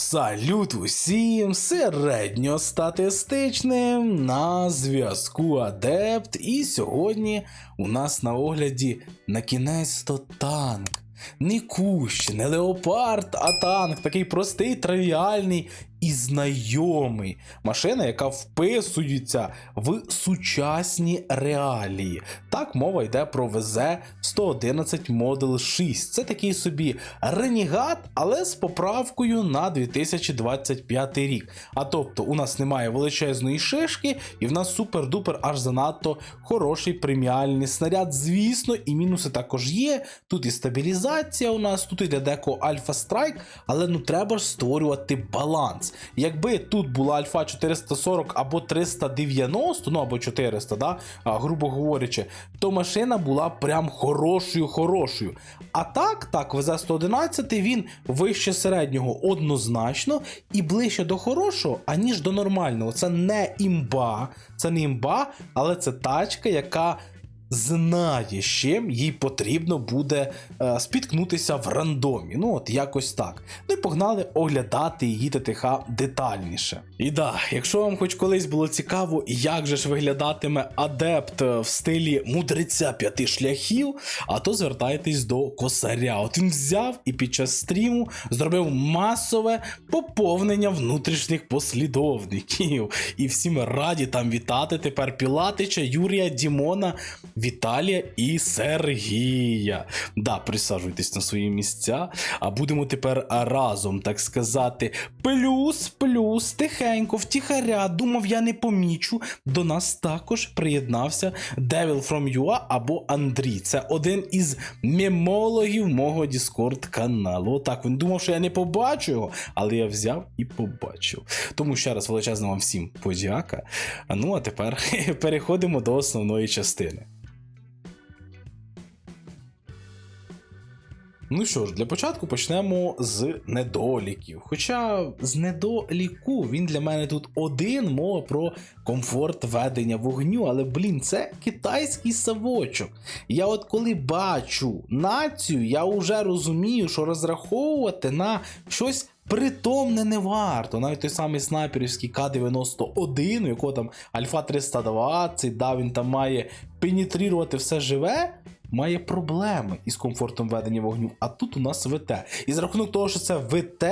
Салют усім середньостатистичним на зв'язку Адепт. І сьогодні у нас на огляді на кінець то танк. Не кущ, не леопард, а танк, такий простий, тривіальний і знайомий. Машина, яка вписується в сучасні реалії. Так, мова йде про ВЗ-111 Model 6. Це такий собі ренігат, але з поправкою на 2025 рік. А тобто, у нас немає величезної шишки, і в нас супер-дупер аж занадто хороший преміальний снаряд. Звісно, і мінуси також є. Тут і стабілізація у нас, тут іде деко Альфа Страйк, але ну треба ж створювати баланс. Якби тут була Альфа 440 або 390, ну або 400, да, грубо говорячи, то машина була прям хорошою, хорошою. А так, так, ВЗ-111 він вище середнього однозначно і ближче до хорошого, аніж до нормального. Це не імба, це не імба, але це тачка, яка знає, з чим їй потрібно буде е, спіткнутися в рандомі. Ну, от якось так. Ну і погнали оглядати її ТТХ детальніше. І да, якщо вам хоч колись було цікаво, як же ж виглядатиме адепт в стилі мудреця п'яти шляхів, а то звертайтесь до косаря. От він взяв і під час стріму зробив масове поповнення внутрішніх послідовників. І всі ми раді там вітати тепер Пілатича, Юрія Дімона, Віталія і Сергія. Да, присаджуйтесь на свої місця, а будемо тепер разом, так сказати, плюс, плюс, тихенько, втіхаря, думав, я не помічу. До нас також приєднався Devil from UA або Андрій. Це один із мемологів мого Discord каналу. Отак він думав, що я не побачу його, але я взяв і побачив. Тому ще раз величезна вам всім подяка. Ну а тепер переходимо до основної частини. Ну що ж, для початку почнемо з недоліків. Хоча з недоліку він для мене тут один мова про комфорт ведення вогню, але блін, це китайський савочок. Я от коли бачу націю, я вже розумію, що розраховувати на щось. Притомне не варто. Навіть той самий снайперівський К-91, у якого там Альфа 320, да, він там має пенітрувати все живе, має проблеми із комфортом ведення вогню. А тут у нас ВТ. І за рахунок того, що це ВТ,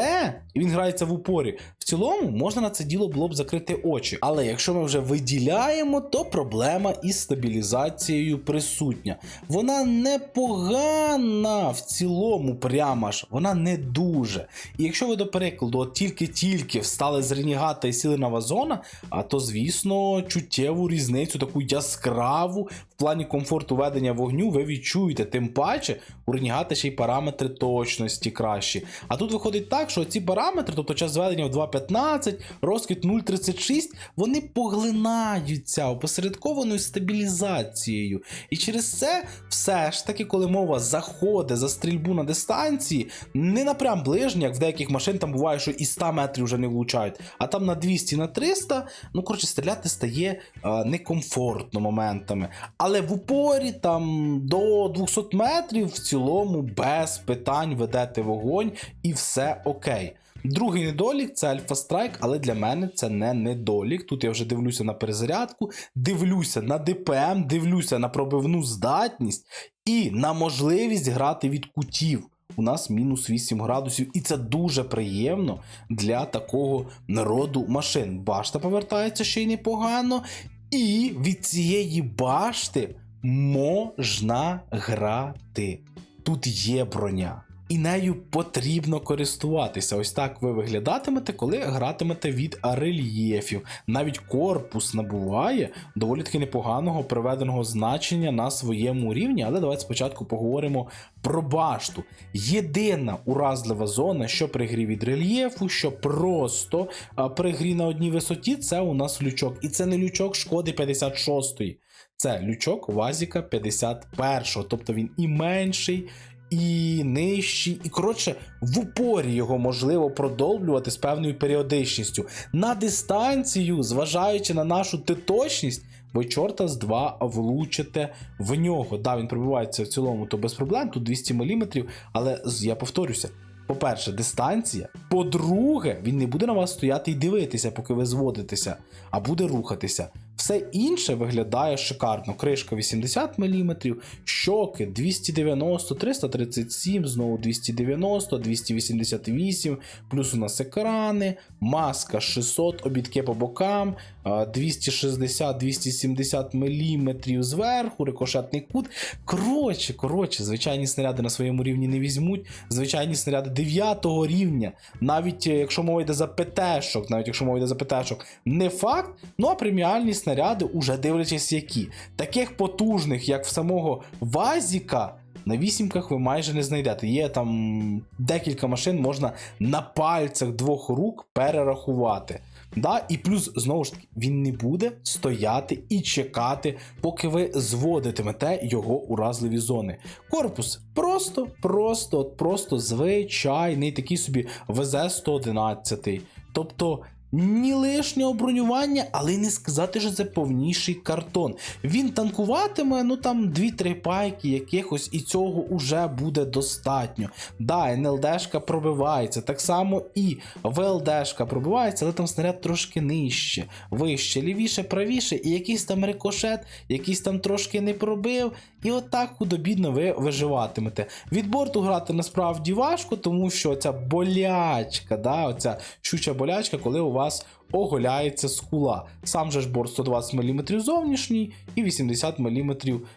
і він грається в упорі, в цілому можна на це діло було б закрити очі. Але якщо ми вже виділяємо, то проблема із стабілізацією присутня. Вона непогана в цілому, прямо ж, вона не дуже. І якщо ви, до прикладу, тільки-тільки встали з Ренігата і сіли на вазона, а то, звісно, чуттєву різницю, таку яскраву в плані комфорту ведення вогню, ви відчуєте. Тим паче, у Ренігата ще й параметри точності кращі. А тут виходить так, що ці параметри, тобто час зведення в 2.15, розквіт 0.36, вони поглинаються опосередкованою стабілізацією. І через це все ж таки, коли мова заходить за стрільбу на дистанції, не на прям ближній, як в деяких машин там буває, що і 100 метрів вже не влучають, а там на 200 на 300, ну коротше, стріляти стає е, некомфортно моментами. Але в упорі там до 200 метрів в цілому без питань ведете вогонь і все окей. Другий недолік це Альфа Страйк, але для мене це не недолік. Тут я вже дивлюся на перезарядку, дивлюся на ДПМ, дивлюся на пробивну здатність і на можливість грати від кутів. У нас мінус 8 градусів, і це дуже приємно для такого народу машин. Башта повертається ще й непогано, і від цієї башти можна грати. Тут є броня. І нею потрібно користуватися. Ось так ви виглядатимете, коли гратимете від рельєфів. Навіть корпус набуває доволі таки непоганого приведеного значення на своєму рівні. Але давайте спочатку поговоримо про башту. Єдина уразлива зона, що при грі від рельєфу, що просто при грі на одній висоті, це у нас лючок. І це не лючок шкоди 56-ї. Це лючок Вазіка 51-го, тобто він і менший, і нижчий, і коротше, в упорі його можливо продовжувати з певною періодичністю. На дистанцію, зважаючи на нашу титочність, ви чорта з два влучите в нього. Да, він пробивається в цілому, то без проблем, тут 200 мм, але я повторюся. по-перше, дистанція. По-друге, він не буде на вас стояти і дивитися, поки ви зводитеся, а буде рухатися. Все інше виглядає шикарно. Кришка 80 мм, щоки 290, 337, знову 290, 288, плюс у нас екрани, маска 600, обідки по бокам, 260-270 мм зверху, рикошетний кут. Коротше, коротше, звичайні снаряди на своєму рівні не візьмуть. Звичайні снаряди 9 рівня. Навіть е, якщо мова йде за ПТ-шок, навіть якщо мова йде за ПТ-шок, не факт. Ну а преміальні снаряди, уже дивлячись які. Таких потужних, як в самого Вазіка. На вісімках ви майже не знайдете. Є там декілька машин, можна на пальцях двох рук перерахувати. Да? І плюс, знову ж таки, він не буде стояти і чекати, поки ви зводитимете його уразливі зони. Корпус просто, просто, просто звичайний такий собі ВЗ-111. Тобто. Ні лишнього бронювання, але й не сказати, що це повніший картон. Він танкуватиме, ну там 2-3 пайки якихось, і цього уже буде достатньо. Да, НЛДшка пробивається, так само і ВЛДшка пробивається, але там снаряд трошки нижче, вище, лівіше, правіше, і якийсь там рикошет, якийсь там трошки не пробив. І отак худобідно ви виживатимете. Від борту грати насправді важко, тому що ця болячка, да, оця щуча болячка, коли у вас оголяється скула. Сам же ж борт 120 мм зовнішній і 80 мм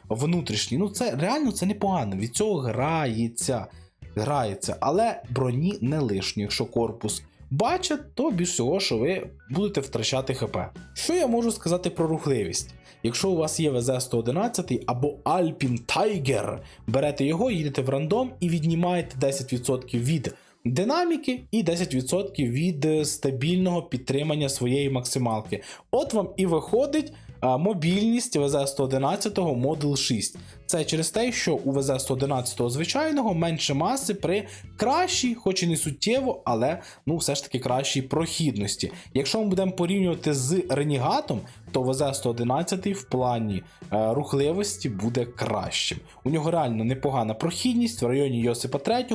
внутрішній. Ну це реально це непогано. Від цього грається. Грається, але броні не лишньо, якщо корпус бачить, то більш всього, що ви будете втрачати ХП. Що я можу сказати про рухливість? Якщо у вас є ВЗ-111 або Alpine Tiger, берете його, їдете в рандом і віднімаєте 10% від динаміки і 10% від е, стабільного підтримання своєї максималки. От вам і виходить мобільність ВЗ-111 Model 6. Це через те, що у ВЗ-111 звичайного менше маси при кращій, хоч і не суттєво, але ну все ж таки кращій прохідності. Якщо ми будемо порівнювати з Ренігатом, то ВЗ-111 в плані е, рухливості буде кращим. У нього реально непогана прохідність в районі Йосипа 3,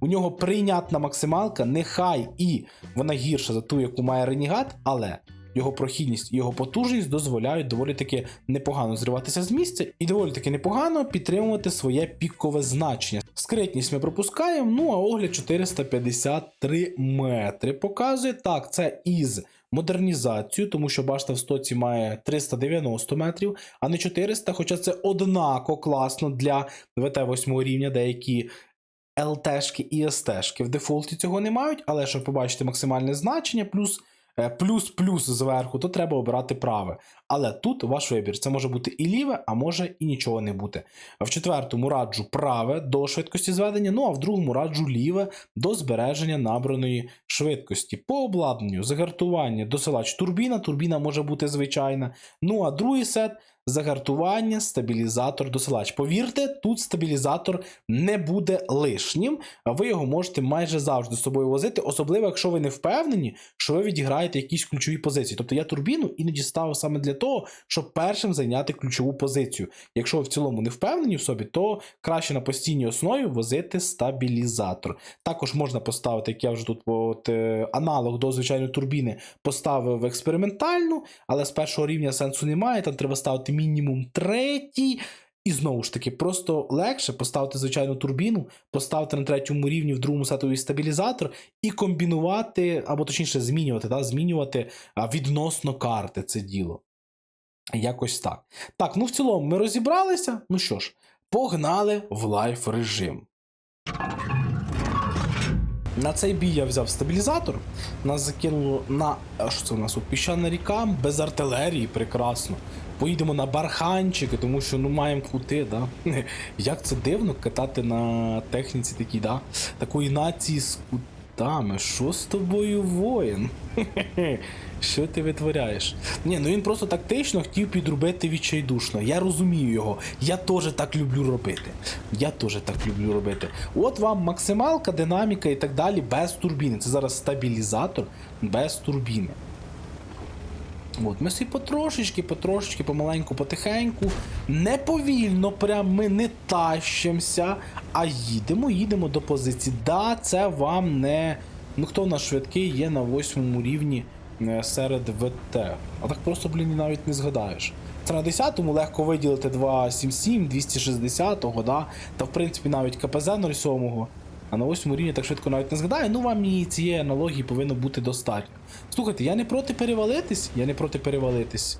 у нього прийнятна максималка, нехай і вона гірша за ту, яку має Ренігат, але його прохідність і його потужність дозволяють доволі таки непогано зриватися з місця і доволі таки непогано підтримувати своє пікове значення. Скритність ми пропускаємо, ну а огляд 453 метри показує. Так, це із модернізацією, тому що башта в стоці має 390 метрів, а не 400, хоча це однако класно для ВТ-8 рівня, деякі ЛТшки і СТшки в дефолті цього не мають, але щоб побачити максимальне значення, плюс плюс-плюс зверху, то треба обирати праве. Але тут ваш вибір. Це може бути і ліве, а може і нічого не бути. В четвертому раджу праве до швидкості зведення, ну а в другому раджу ліве до збереження набраної швидкості. По обладнанню, загартування, досилач турбіна, турбіна може бути звичайна. Ну а другий сет. Загартування, стабілізатор, досилач. Повірте, тут стабілізатор не буде лишнім, а ви його можете майже завжди з собою возити, особливо, якщо ви не впевнені, що ви відіграєте якісь ключові позиції. Тобто я турбіну іноді ставив саме для того, щоб першим зайняти ключову позицію. Якщо ви в цілому не впевнені в собі, то краще на постійній основі возити стабілізатор. Також можна поставити, як я вже тут от, е, аналог до звичайної турбіни поставив експериментальну, але з першого рівня сенсу немає. Там треба ставити мінімум третій. І знову ж таки, просто легше поставити звичайну турбіну, поставити на третьому рівні в другому сетовий стабілізатор і комбінувати, або точніше, змінювати, да, змінювати відносно карти це діло. Якось так. Так, ну в цілому ми розібралися. Ну що ж, погнали в лайф режим. На цей бій я взяв стабілізатор. Нас закинуло на. а Що це у нас? Піщана ріка без артилерії, прекрасно. Поїдемо на барханчики, тому що ну маємо кути, да? Як це дивно катати на техніці такій, да? Такої нації з кутами. Що з тобою воїн? Що ти витворяєш? Ні, ну він просто тактично хотів підробити відчайдушно. Я розумію його. Я теж так люблю робити. Я теж так люблю робити. От вам максималка, динаміка і так далі без турбіни. Це зараз стабілізатор без турбіни. От, ми собі потрошечки, потрошечки, помаленьку, потихеньку, не повільно, прям ми не тащимося, А їдемо, їдемо до позиції. Да, це вам не. Ну хто в швидкий є на восьмому рівні е, серед ВТ. А так просто, блін, навіть не згадаєш. Це на 10-му легко виділити 277, 260-го, да? Та в принципі навіть КПЗ 07-го. А на 8 рівні так швидко навіть не згадаю. Ну вам і цієї аналогії повинно бути достатньо. Слухайте, я не проти перевалитись, я не проти перевалитись.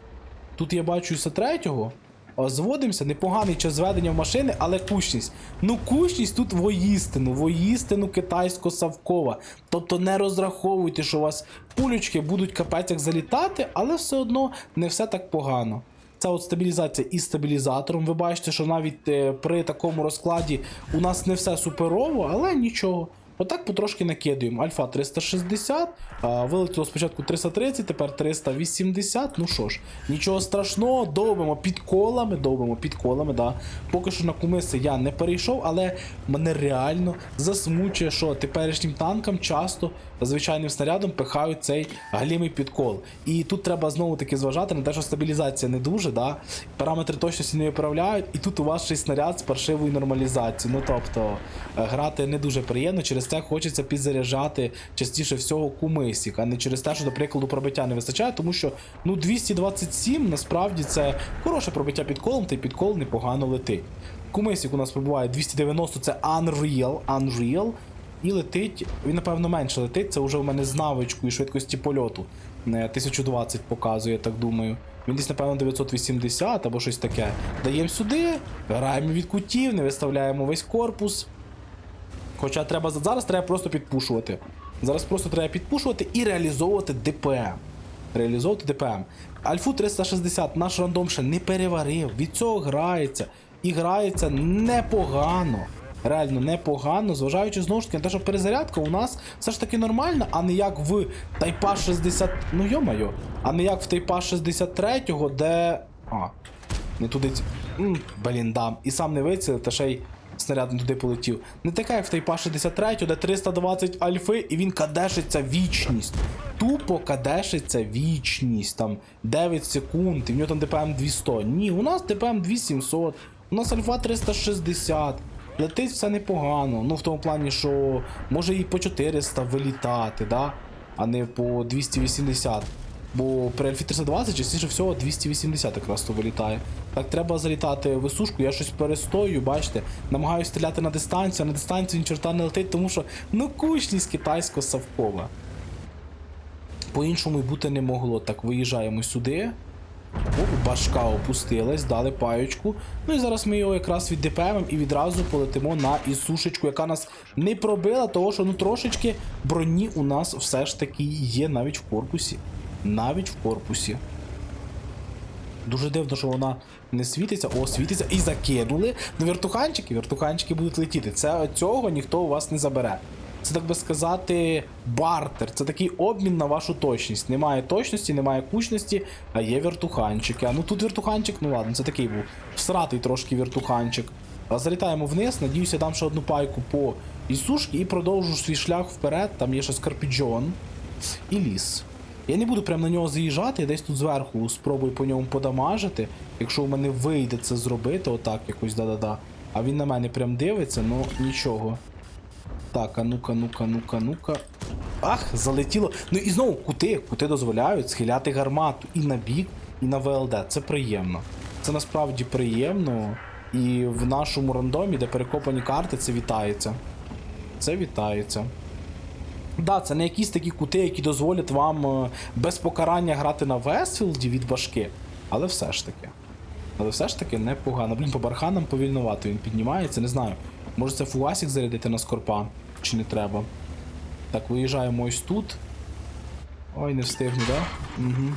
Тут я бачу із третього. А, Зводимося, непоганий час зведення в машини, але кучність. Ну, кучність тут воїстину, воїстину китайсько-савкова. Тобто не розраховуйте, що у вас пулючки будуть капець як залітати, але все одно не все так погано. Це от стабілізація із стабілізатором. Ви бачите, що навіть е, при такому розкладі у нас не все суперово, але нічого. Отак потрошки накидуємо. Альфа 360, а, вилетіло спочатку 330, тепер 380. Ну що ж, нічого страшного, довбимо під колами, довбимо під колами, да. Поки що на кумиси я не перейшов, але мене реально засмучує, що теперішнім танкам часто звичайним снарядом пихають цей галімий підкол. І тут треба знову таки зважати на те, що стабілізація не дуже, да. параметри точності не виправляють, і тут у вас ще й снаряд з паршивою нормалізацією. Ну тобто е, грати не дуже приємно, через це хочеться підзаряджати частіше всього кумисік, а не через те, що, до прикладу, пробиття не вистачає, тому що ну 227 насправді це хороше пробиття під колом, та й під кол непогано летить. Кумисік у нас пробуває 290, це Unreal, Unreal. І летить, він напевно менше летить, це вже у мене з навичкою швидкості польоту. Е, 1020 показує, я так думаю. Він десь, напевно, 980 або щось таке. Даємо сюди, граємо від кутів, не виставляємо весь корпус. Хоча треба зараз треба просто підпушувати. Зараз просто треба підпушувати і реалізовувати ДПМ. Реалізовувати ДПМ. Альфу 360 наш рандом ще не переварив. Від цього грається. І грається непогано. Реально непогано, зважаючи знову ж таки на те, що перезарядка у нас все ж таки нормальна, а не як в Тайпа 60. Ну йо-моє, а не як в Тайпа 63-го, де. А, не туди. М, Блін, дам. І сам не вицілив, та ще й снаряд не туди полетів. Не така, як в Тайпа 63, де 320 альфи, і він кадешиться вічність. Тупо кадешиться вічність. Там 9 секунд, і в нього там ДПМ 200. Ні, у нас ДПМ 2700, у нас альфа 360. Летить все непогано. Ну, в тому плані, що може і по 400 вилітати, да? а не по 280. Бо при Альфі 320 частіше всього 280 якраз то вилітає. Так треба залітати в висушку, я щось перестою, бачите, намагаюся стріляти на дистанцію, а на дистанцію ні чорта не летить, тому що ну кучність китайсько-савкова. По-іншому й бути не могло. Так, виїжджаємо сюди. Оп, башка опустилась, дали паючку. Ну і зараз ми його якраз віддепемемо і відразу полетимо на ісушечку, яка нас не пробила, того що ну трошечки броні у нас все ж таки є навіть в корпусі. Навіть в корпусі. Дуже дивно, що вона не світиться. О, світиться і закинули. Ну, вертуханчики, вертуханчики будуть летіти. Це цього ніхто у вас не забере. Це, так би сказати, бартер. Це такий обмін на вашу точність. Немає точності, немає кучності, а є вертуханчики. А ну тут вертуханчик, ну ладно, це такий був всратий трошки вертуханчик. А залітаємо вниз, надіюся, дам ще одну пайку по ісушки і продовжу свій шлях вперед. Там є ще скорпіджон і ліс. Я не буду прямо на нього заїжджати, я десь тут зверху спробую по ньому подамажити. Якщо у мене вийде це зробити, отак якось да-да-да. А він на мене прям дивиться, ну нічого. Так, а ну-ка, ну-ка, ну-ка, ну-ка. Ах, залетіло. Ну і знову кути, кути дозволяють схиляти гармату і на бік, і на ВЛД. Це приємно. Це насправді приємно. І в нашому рандомі, де перекопані карти, це вітається. Це вітається. Да, це не якісь такі кути, які дозволять вам е, без покарання грати на Вестфілді від башки. Але все ж таки. Але все ж таки непогано. Блін, по барханам повільнувато він піднімається, не знаю. Може це фугасик зарядити на скорпа, чи не треба. Так, виїжджаємо ось тут. Ой, не встигну, да? Угу.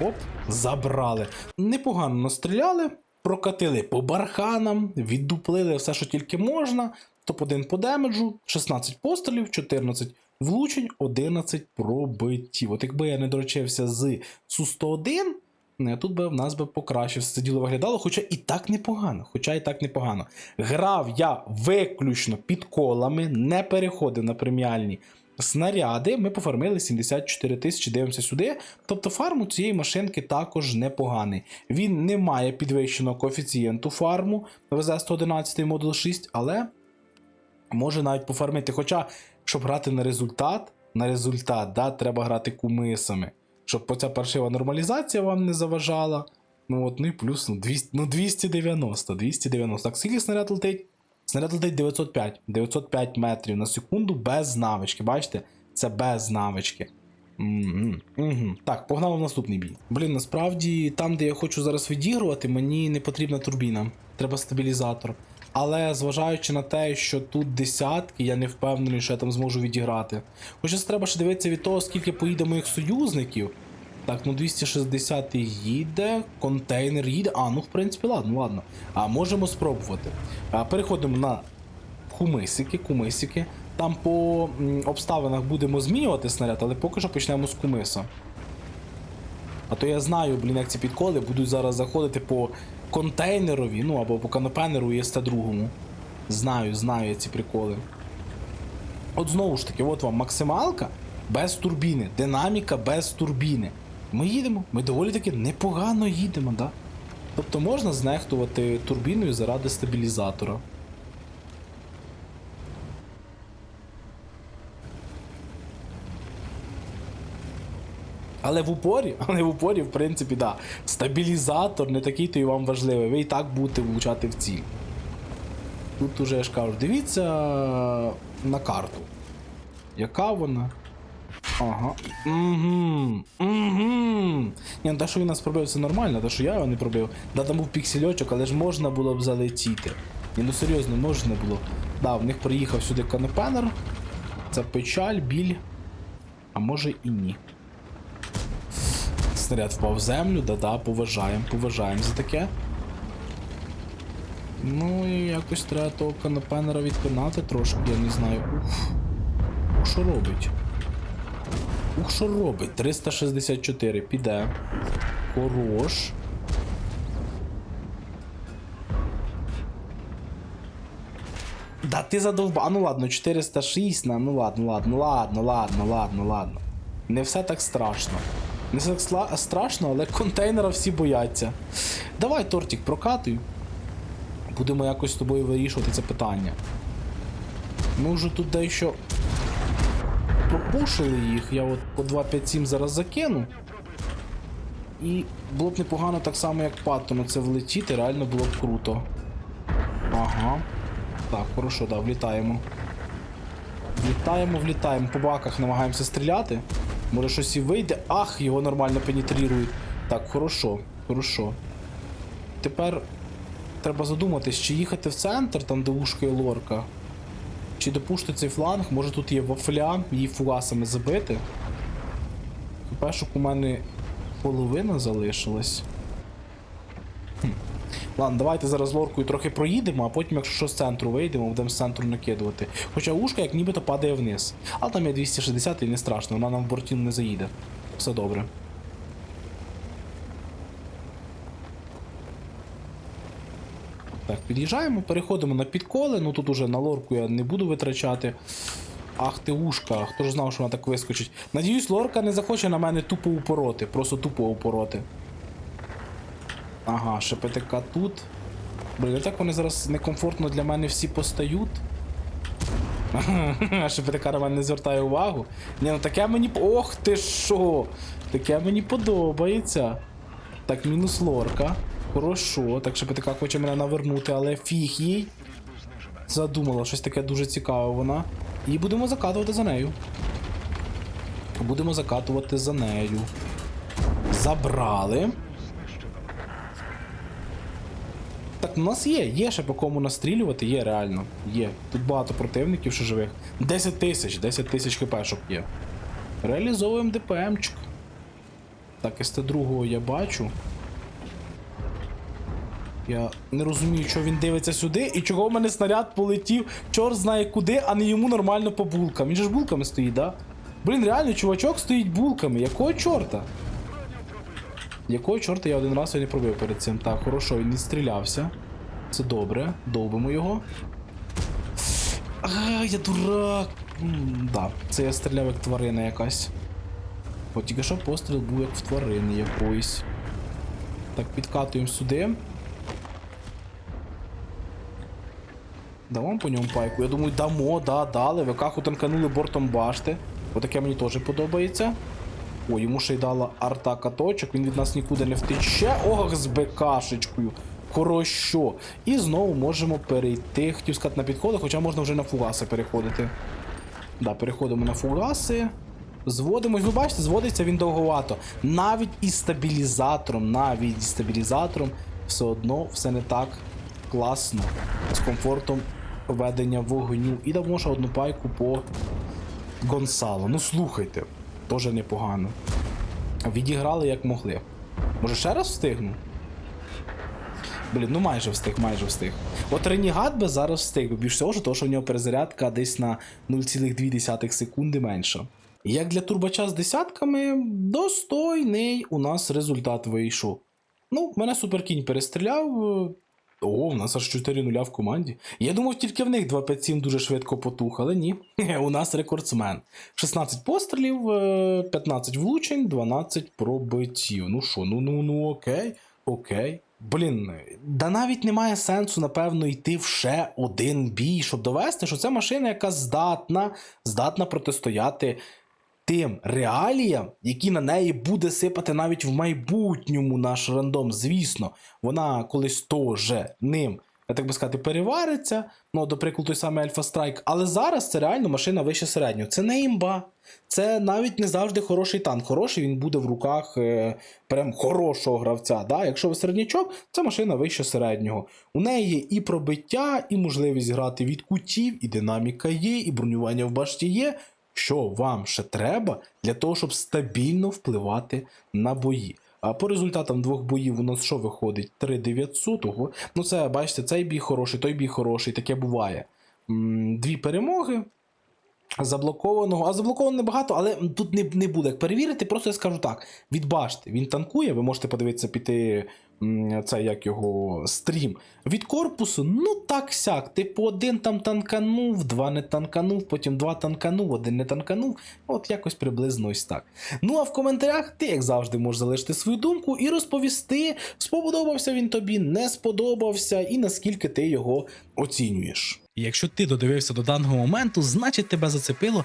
Оп, забрали. Непогано настріляли, прокатили по барханам, віддуплили все, що тільки можна. Топ-1 по демеджу, 16 пострілів, 14 влучень, 11 пробиттів. От якби я не доручився з Су-101, не, тут би в нас би покраще це діло виглядало, хоча і так непогано. Хоча і так непогано. Грав я виключно під колами, не переходив на преміальні снаряди. Ми пофармили 74 тисячі, дивимося сюди. Тобто фарм у цієї машинки також непоганий. Він не має підвищеного коефіцієнту фарму ВЗ-111 модул 6, але може навіть пофармити. Хоча, щоб грати на результат, на результат, да, треба грати кумисами. Щоб оця паршива нормалізація вам не заважала. Ну от, ну і плюс ну, 200, ну 290, 290. Так, скільки снаряд летить? Снаряд летить 905. 905 метрів на секунду без навички. Бачите? Це без навички. Мгм, мгм. Так, погнали в наступний бій. Блін, насправді, там, де я хочу зараз відігрувати, мені не потрібна турбіна. Треба стабілізатор. Але зважаючи на те, що тут десятки, я не впевнений, що я там зможу відіграти. Хоча це треба ще дивитися від того, скільки поїде моїх союзників. Так, ну 260 їде, контейнер їде. А, ну в принципі, ладно, ладно. А можемо спробувати. А, переходимо на кумисики, кумисики. Там по обставинах будемо змінювати снаряд, але поки що почнемо з кумиса. А то я знаю, блін, як ці підколи будуть зараз заходити по контейнерові, ну або по канопенеру і СТ2. Знаю, знаю я ці приколи. От знову ж таки, от вам максималка без турбіни, динаміка без турбіни. Ми їдемо, ми доволі таки непогано їдемо, да? Тобто можна знехтувати турбіною заради стабілізатора. Але в упорі, але в упорі, в принципі, да. Стабілізатор не такий то і вам важливий. Ви і так будете влучати в ціль. Тут уже я ж кажу, дивіться на карту. Яка вона? Ага. Угу. Угу. Ні, ну те, що він нас пробив, це нормально, те, що я його не пробив. Да, там був піксельочок, але ж можна було б залетіти. Ні, ну серйозно, можна було. Да, в них приїхав сюди канопенер. Це печаль, біль. А може і ні. Снаряд впав в землю, да-да, поважаємо, поважаємо за таке. Ну і якось треба того канопенера відпинати трошки, я не знаю. Ух. Ух, що робить? Ух, що робить? 364, піде. Хорош. Да ти задовба. А ну ладно, 406 на. Ну ладно, ладно, ладно, ладно, ладно, ладно. Не все так страшно. Не так страшно, але контейнера всі бояться. Давай, тортик, прокатуй. Будемо якось з тобою вирішувати це питання. Ми вже тут дещо пропушили їх. Я от по 257 зараз закину. І було б непогано так само, як Паттону це влетіти, реально було б круто. Ага. Так, хорошо, да, влітаємо. Влітаємо, влітаємо. По баках намагаємося стріляти. Може щось і вийде. Ах, його нормально пенетрують. Так, хорошо, хорошо. Тепер треба задуматись, чи їхати в центр, там де вушка і лорка. Чи допушти цей фланг, може тут є вафля, її фугасами забити. Хіба що у мене половина залишилась. Ладно, давайте зараз лоркою трохи проїдемо, а потім, якщо що з центру вийдемо, будемо з центру накидувати. Хоча ушка як нібито падає вниз. Але там є 260 і не страшно, вона нам в бортін не заїде. Все добре. Так, під'їжджаємо, переходимо на підколи. Ну тут уже на лорку я не буду витрачати. Ах ти ушка, хто ж знав, що вона так вискочить. Надіюсь, лорка не захоче на мене тупо упороти, просто тупо упороти. Ага, ШПТК тут. Блін, так вони зараз некомфортно для мене всі постають. ШПТК на мене не звертає увагу. Ні, ну таке мені. Ох ти що! Таке мені подобається. Так, мінус лорка. Хорошо. Так ШПТК хоче мене навернути, але фіг їй. Задумала щось таке дуже цікаве вона. І будемо закатувати за нею. Будемо закатувати за нею. Забрали. Так, у нас є, є ще по кому настрілювати, є реально. Є. Тут багато противників ще живих. 10 тисяч, 10 тисяч хпшок є. Реалізовуємо ДПМчик. Так, СТ2 я бачу. Я не розумію, чого він дивиться сюди і чого в мене снаряд полетів, чорт знає куди, а не йому нормально по булкам. Він же ж булками стоїть, да? Блін, реально, чувачок стоїть булками. Якого чорта? Якого чорта я один раз його не пробив перед цим? Так, хорошо, він відстрілявся. Це добре, довбимо його. А, я дурак. М, да, це я стріляв як тварина якась. От тільки що постріл був як в тварини якоїсь. Так, підкатуємо сюди. Дамо по ньому пайку. Я думаю, дамо, да, дали. ВК танканули бортом башти. Отаке мені теж подобається. О, йому ще й дала арта каточок, він від нас нікуди не втече. Ох, з БКшечкою. Хорошо. І знову можемо перейти, хотів сказати, на підходи, хоча можна вже на фугаси переходити. Да, переходимо на фугаси. Зводимось, ну бачите, зводиться він довговато. Навіть із стабілізатором, навіть із стабілізатором, все одно все не так класно. З комфортом ведення вогню. І дамо ще одну пайку по Гонсало. Ну слухайте, теж непогано. Відіграли як могли. Може ще раз встигну? Блін, ну майже встиг, майже встиг. От Ренігат би зараз встиг, бо більш всього, що в нього перезарядка десь на 0,2 секунди менша. Як для турбача з десятками, достойний у нас результат вийшов. Ну, мене суперкінь перестріляв. Е, О, у нас аж 4 нуля в команді. Я думав, тільки в них 257 дуже швидко потух, але ні. У нас рекордсмен. 16 пострілів, е, 15 влучень, 12 пробиттів. Ну що, ну ну ну окей, окей. Блін, да навіть немає сенсу, напевно, йти в ще один бій, щоб довести, що це машина, яка здатна, здатна протистояти тим реаліям, які на неї буде сипати навіть в майбутньому наш рандом. Звісно, вона колись теж ним, я так би сказати, перевариться. Ну, до прикладу, той самий Альфа Страйк. Але зараз це реально машина вище середнього. Це не імба. Це навіть не завжди хороший танк. Хороший він буде в руках е, прям хорошого гравця. Да? Якщо ви середнячок, це машина вище середнього. У неї є і пробиття, і можливість грати від кутів, і динаміка є, і бронювання в башті є. Що вам ще треба для того, щоб стабільно впливати на бої? А по результатам двох боїв у нас що виходить? 3900. Ого. Ну це, бачите, цей бій хороший, той бій хороший, таке буває. Дві перемоги. Заблокованого, а заблоковано небагато, але тут не, не буде як перевірити. Просто я скажу так: від башти він танкує, ви можете подивитися піти це як його стрім. Від корпусу, ну так сяк. Типу, один там танканув, два не танканув, потім два танканув, один не танканув. От якось приблизно ось так. Ну а в коментарях ти, як завжди, можеш залишити свою думку і розповісти, сподобався він тобі, не сподобався, і наскільки ти його оцінюєш. Якщо ти додивився до даного моменту, значить тебе зацепило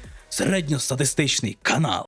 середньостатистичний канал.